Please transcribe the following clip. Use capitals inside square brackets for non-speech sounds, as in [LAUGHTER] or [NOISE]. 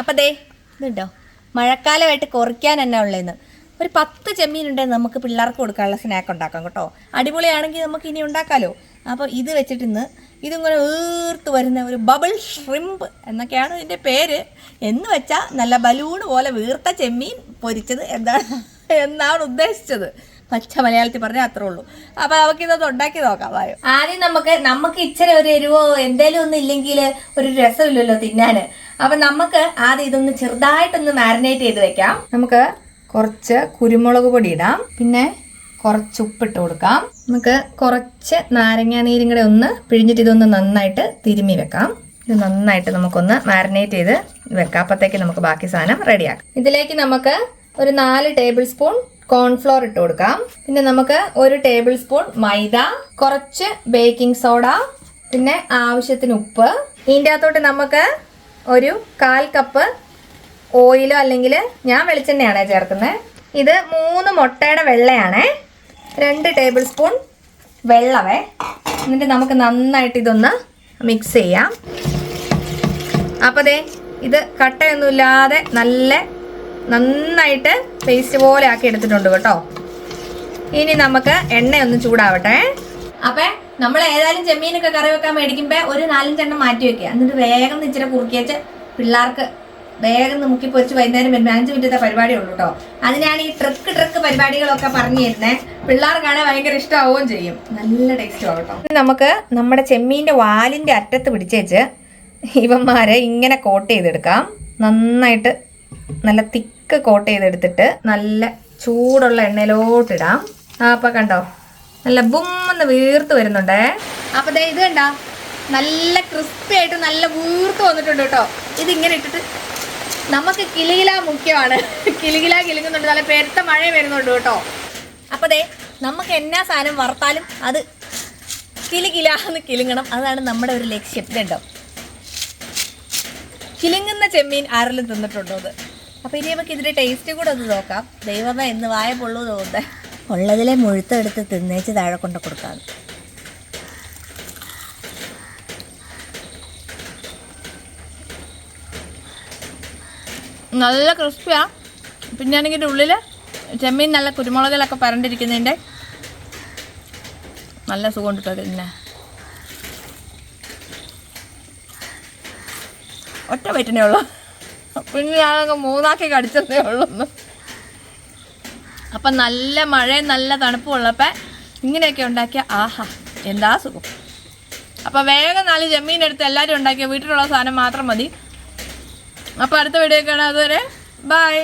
അപ്പം ദേ ഇതുണ്ടോ? മഴക്കാലമായിട്ട് കുറയ്ക്കാൻ തന്നെ ഉള്ളതെന്ന് ഒരു പത്ത് ചെമ്മീൻ ഉണ്ടെങ്കിൽ നമുക്ക് പിള്ളേർക്ക് കൊടുക്കാനുള്ള സ്നാക്ക് ഉണ്ടാക്കാം കേട്ടോ. അടിപൊളിയാണെങ്കിൽ നമുക്ക് ഇനി ഉണ്ടാക്കാമല്ലോ അപ്പോൾ ഇത് വെച്ചിട്ട് ഇന്ന് ഇതിങ്ങനെ ഏർത്ത് വരുന്ന ഒരു ബബിൾ ഷ്രിമ്പ് എന്നൊക്കെയാണ് ഇതിന്റെ പേര്. എന്ന് വെച്ചാൽ നല്ല ബലൂൺ പോലെ വീർത്ത ചെമ്മീൻ പൊരിച്ചത് എന്താണ് [LAUGHS] എന്നാണ് ഉദ്ദേശിച്ചത്. പച്ച മലയാളത്തിൽ പറഞ്ഞാൽ അത്രേ ഉള്ളൂ. അപ്പൊ നമുക്ക് ഇതൊന്ന് ഉണ്ടാക്കി നോക്കാം വായോ. ആദ്യം നമുക്ക് നമുക്ക് ഇച്ചിരി ഒരു എരിവോ എന്തേലും ഒന്നും ഇല്ലെങ്കിൽ ഒരു രസമില്ലല്ലോ തിന്നാന്. അപ്പൊ നമുക്ക് ആദ്യം ഇതൊന്ന് ചെറുതായിട്ടൊന്ന് മാരിനേറ്റ് ചെയ്ത് വെക്കാം. നമുക്ക് കുറച്ച് കുരുമുളക് പൊടി ഇടാം. പിന്നെ കുറച്ച് ഉപ്പിട്ട് കൊടുക്കാം. നമുക്ക് കുറച്ച് നാരങ്ങാ നീരും കൂടെ ഒന്ന് പിഴിഞ്ഞിട്ട് ഇതൊന്ന് നന്നായിട്ട് തിരുമ്മി വെക്കാം. ഇത് നന്നായിട്ട് നമുക്കൊന്ന് മാരിനേറ്റ് ചെയ്ത് വെക്കാം. അപ്പത്തേക്ക് നമുക്ക് ബാക്കി സാധനം റെഡിയാക്കാം ഇതിലേക്ക് നമുക്ക് ഒരു നാല് ടേബിൾ സ്പൂൺ കോൺഫ്ലോർ ഇട്ട് കൊടുക്കാം. പിന്നെ നമുക്ക് ഒരു ടേബിൾ സ്പൂൺ മൈദ കുറച്ച് ബേക്കിംഗ് സോഡ പിന്നെ ആവശ്യത്തിന് ഉപ്പ്. ഇതിന്റെ അകത്തോട്ട് നമുക്ക് ഒരു കാൽ കപ്പ് ഓയിലോ അല്ലെങ്കിൽ ഞാൻ വെളിച്ചെണ്ണയാണ് ചേർക്കുന്നത് ഇത് മൂന്ന് മുട്ടയുടെ വെള്ളയാണേ. രണ്ട് ടേബിൾ സ്പൂൺ വെള്ളമേ എന്നിട്ട് നമുക്ക് നന്നായിട്ട് ഇതൊന്ന് മിക്സ് ചെയ്യാം. അപ്പോൾ ദേ ഇത് കട്ടയൊന്നുമില്ലാതെ നല്ല നന്നായിട്ട് പേസ്റ്റ് പോലെ ആക്കി എടുത്തിട്ടുണ്ട് കേട്ടോ. ഇനി നമുക്ക് എണ്ണയൊന്ന് ചൂടാവട്ടെ. അപ്പൊ നമ്മൾ ഏതായാലും ചെമ്മീനൊക്കെ കറി വെക്കാൻ മേടിക്കുമ്പോ ഒരു നാലഞ്ചെണ്ണം മാറ്റി വെക്കുക. എന്നിട്ട് വേഗം ഇച്ചിരി കുറുക്കി വെച്ച് പിള്ളേർക്ക് വേഗം മുക്കി പൊരിച്ച് വൈകുന്നേരം വരുന്ന അഞ്ച് മിനിറ്റത്തെ പരിപാടി ഉള്ളൂ കേട്ടോ അതിനാണ് ഈ ട്രിക്ക് ട്രിക്ക് പരിപാടികളൊക്കെ പറഞ്ഞു തരുന്നത് പിള്ളേർക്കാണെ ഭയങ്കര ഇഷ്ടമാവുകയും ചെയ്യും. നല്ല ടേസ്റ്റ് ആവും നമുക്ക് നമ്മുടെ ചെമ്മീന്റെ വാലിന്റെ അറ്റത്ത് പിടിച്ചേച്ച് ഇവന്മാരെ ഇങ്ങനെ കോട്ട് ചെയ്തെടുക്കാം. നന്നായിട്ട് നല്ല തിക്ക് കോട്ട് ചെയ്തെടുത്തിട്ട് നല്ല ചൂടുള്ള എണ്ണയിലോട്ടിടാം ആ അപ്പം കണ്ടോ? നല്ല ബുമ്മെന്ന് വീർത്ത് വരുന്നുണ്ടേ. അപ്പൊ ദേ ഇത് കണ്ട? നല്ല ക്രിസ്പി ആയിട്ട് നല്ല വീർത്ത് വന്നിട്ടുണ്ട് കേട്ടോ. ഇതിങ്ങനെ ഇട്ടിട്ട് നമുക്ക് കിളികില മുഖ്യമാണ്. [LAUGHS] കിളികില കിളിങ്ങുന്നുണ്ട്. നല്ല പെരുത്ത മഴ വരുന്നുണ്ട് കേട്ടോ. അപ്പോൾ ദേ നമുക്ക് എന്നാ സാധനം വറുത്താലും അത് കിളികില എന്ന് കിലുങ്ങണം അതാണ് നമ്മുടെ ഒരു ലക്ഷ്യം. രണ്ടോ കിലുങ്ങുന്ന ചെമ്മീൻ ആരെങ്കിലും തിന്നിട്ടുണ്ടോ അത് അപ്പോൾ ഇനി നമുക്ക് ഇതിന്റെ ടേസ്റ്റ് കൂടെ ഒന്ന് നോക്കാം. ദൈവമേ എന്ന് വായ പൊള്ളു തോന്നുന്നത് ഉള്ളതിലെ മുഴുത്തെടുത്ത് തിന്നേച്ച് താഴെ കൊണ്ട് കൊടുക്കാം നല്ല ക്രിസ്പിയാ. പിന്നെ ആണെങ്കിൽ ഉള്ളിൽ ചെമ്മീൻ നല്ല കുരുമുളകിലൊക്കെ പരണ്ടിരിക്കുന്നതിന്റെ നല്ല സുഖം കിട്ടും പിന്നെ ഒറ്റ പറ്റണേ ഉള്ളൂ. പിന്നെ ഞാനങ്ങ് മൂന്നാക്കി കടിച്ചതേ ഉള്ളൂ അപ്പം നല്ല മഴയും നല്ല തണുപ്പും ഉള്ളപ്പോൾ ഇങ്ങനെയൊക്കെ ഉണ്ടാക്കിയ ആഹാ എന്താ സുഖം. അപ്പം വേഗം നാല് ജമ്മീൻ എടുത്ത് എല്ലാവരും ഉണ്ടാക്കിയ വീട്ടിലുള്ള സാധനം മാത്രം മതി. അപ്പോൾ അടുത്ത വീഡിയോ കാണാം. അതുവരെ ബൈ.